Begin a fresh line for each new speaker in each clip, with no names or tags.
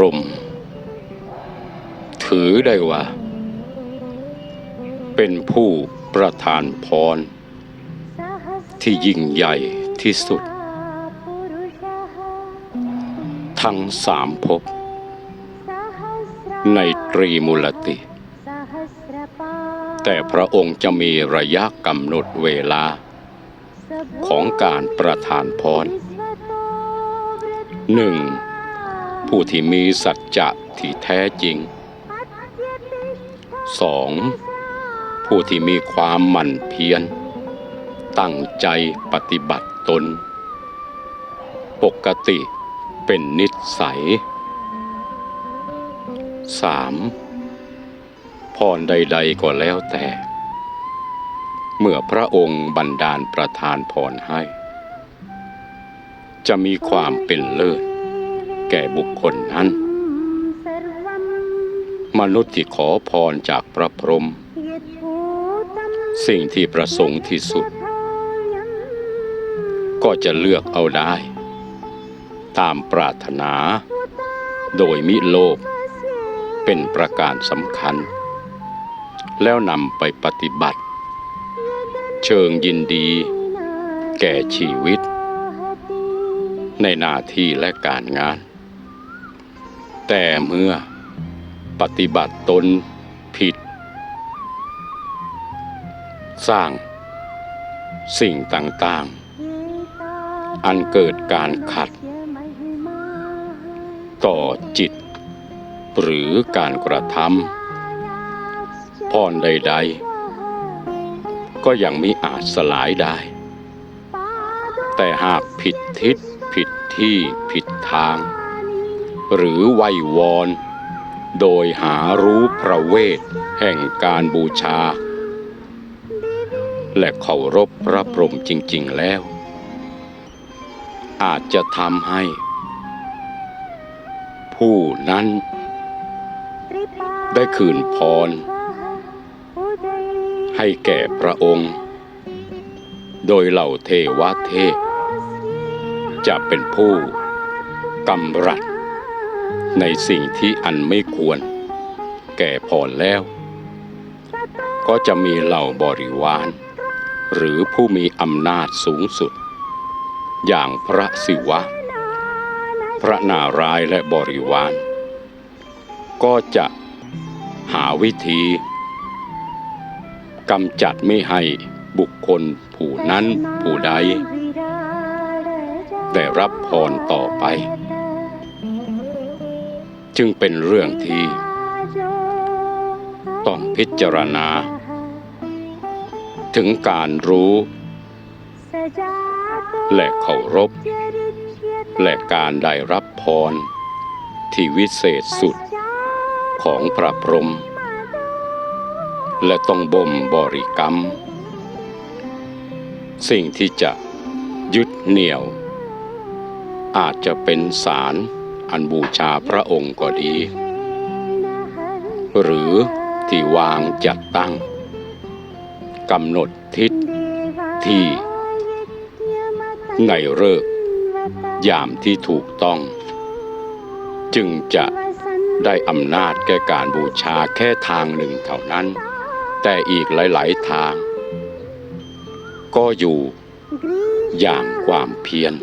รม ถือได้ว่า เป็นผู้ประทานพร ที่ยิ่งใหญ่ที่สุด ทั้งสามภพในตรีมูลติ แต่พระองค์จะมีระยะกำหนดเวลา ของการประทานพรหนึ่ง ผู้ที่มีสัจจะที่แท้จริงสองผู้ที่มีความหมั่นเพียร ตั้งใจปฏิบัติตน ปกติเป็นนิสัยสามพรใดๆก็แล้วแต่ เมื่อพระองค์บันดาลประทานพรให้ จะมีความเป็นเลิศ บุคคลนั้น มนุษย์ที่ขอพรจากพระพรหมสิ่งที่ประสงค์ที่สุด ก็จะเลือกเอาได้ ตามปรารถนา โดยมิโลภเป็นประการสำคัญ แล้วนำไปปฏิบัติ เชิงยินดี แก่ชีวิต ในหน้าที่และการงาน แต่เมื่อปฏิบัติตนผิด สร้างสิ่งต่างๆ อันเกิดการขัด ต่อจิต หรือการกระทำพรใด ๆ ก็ยังมิอาจสลายได้ แต่หากผิดทิศผิดที่ผิดทาง หรือไวยวอน โดยหารู้พระเวทแห่งการบูชา และเคารพพระพรหมจริง ๆแล้ว อาจจะทำให้ ผู้นั้น ได้คืนพร ให้แก่พระองค์ โดยเหล่าเทวเทพจะเป็นผู้กำรัด ในสิ่งที่อันไม่ควร แก่พรแล้ว ก็จะมีเหล่าบริวาร หรือผู้มีอำนาจสูงสุด อย่างพระศิวะ พระนารายและบริวาร ก็จะหาวิธีกำจัดไม่ให้บุคคลผู้นั้นผู้ใด ได้รับพรต่อไป จึงเป็นเรื่องที่ ต้องพิจารณา ถึงการรู้ และเคารพ และการได้รับพร ที่วิเศษสุดของพระพรหมและต้องบ่มบริกรรม สิ่งที่จะยึดเหนี่ยว อาจจะเป็นสาร อันบูชาพระองค์ก็ดี หรือที่วางจัดตั้งกำหนดทิศที่ ในเลิกยามที่ถูกต้อง จึงจะได้อำนาจแก่การบูชาแค่ทางหนึ่งเท่านั้น แต่อีกหลายๆทาง ก็อยู่อย่างความเพียร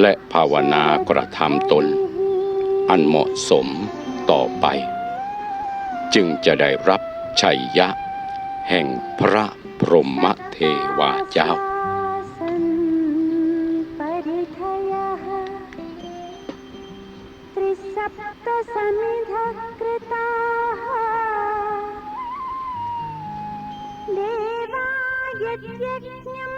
และภาวนากระทำตน อันเหมาะสมต่อไป จึงจะได้รับชัยยะ แห่งพระพรหมเทวาเจ้า
त्रिसप्तसमिधः कृताः देवा यज्ञम्